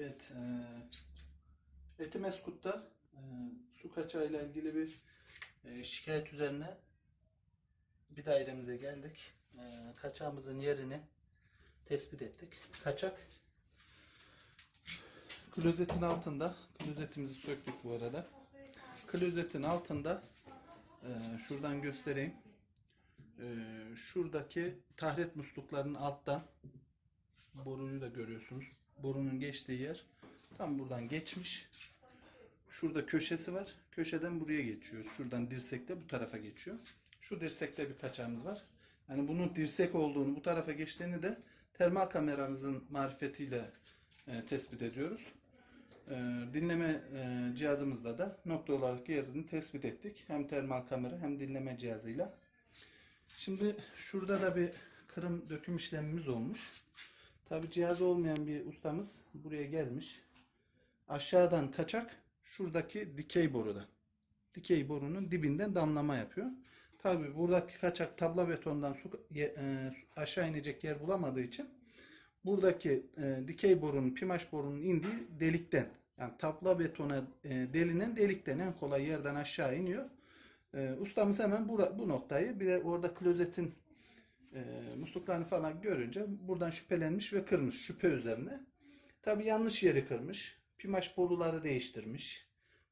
Evet, e, Etimeskut'ta e, su kaçağı ile ilgili bir e, şikayet üzerine bir dairemize geldik. E, kaçağımızın yerini tespit ettik. Kaçak klozetin altında, klozetimizi söktük bu arada. Klozetin altında e, şuradan göstereyim. E, şuradaki tahret musluklarının alttan boruyu da görüyorsunuz. Borunun geçtiği yer tam buradan geçmiş. Şurada köşesi var. Köşeden buraya geçiyor. Şuradan dirsekte bu tarafa geçiyor. Şu dirsekte bir kaçağımız var. Yani bunun dirsek olduğunu, bu tarafa geçtiğini de termal kameramızın marifetiyle e, tespit ediyoruz. E, dinleme e, cihazımızla da nokta olarak yerini tespit ettik. Hem termal kamera hem dinleme cihazıyla. Şimdi şurada da bir kırım döküm işlemimiz olmuş. Tabi cihazı olmayan bir ustamız buraya gelmiş. Aşağıdan kaçak şuradaki dikey boruda. Dikey borunun dibinden damlama yapıyor. Tabi buradaki kaçak tabla betondan su, e, aşağı inecek yer bulamadığı için buradaki e, dikey borunun, pimaş borunun indiği delikten yani tabla betona e, delinen delikten en kolay yerden aşağı iniyor. E, ustamız hemen bura- bu noktayı bir de orada klozetin e, musluklarını falan görünce buradan şüphelenmiş ve kırmış şüphe üzerine. Tabi yanlış yeri kırmış. Pimaş boruları değiştirmiş.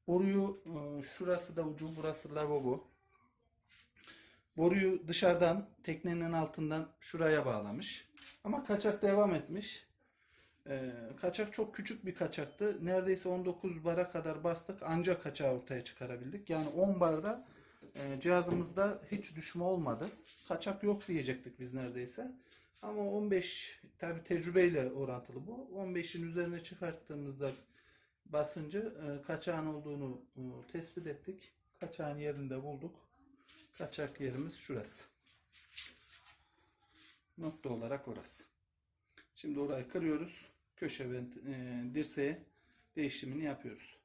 Boruyu e, şurası da ucu burası lavabo. Boruyu dışarıdan teknenin altından şuraya bağlamış. Ama kaçak devam etmiş. E, kaçak çok küçük bir kaçaktı. Neredeyse 19 bara kadar bastık ancak kaçağı ortaya çıkarabildik. Yani 10 barda e, cihazımızda hiç düşme olmadı. Kaçak yok diyecektik biz neredeyse. Ama 15 tabi tecrübeyle orantılı bu. 15'in üzerine çıkarttığımızda basıncı e, kaçağın olduğunu e, tespit ettik. Kaçağın yerinde bulduk. Kaçak yerimiz şurası. Nokta olarak orası. Şimdi orayı kırıyoruz. Köşe ve e, dirseğe değişimini yapıyoruz.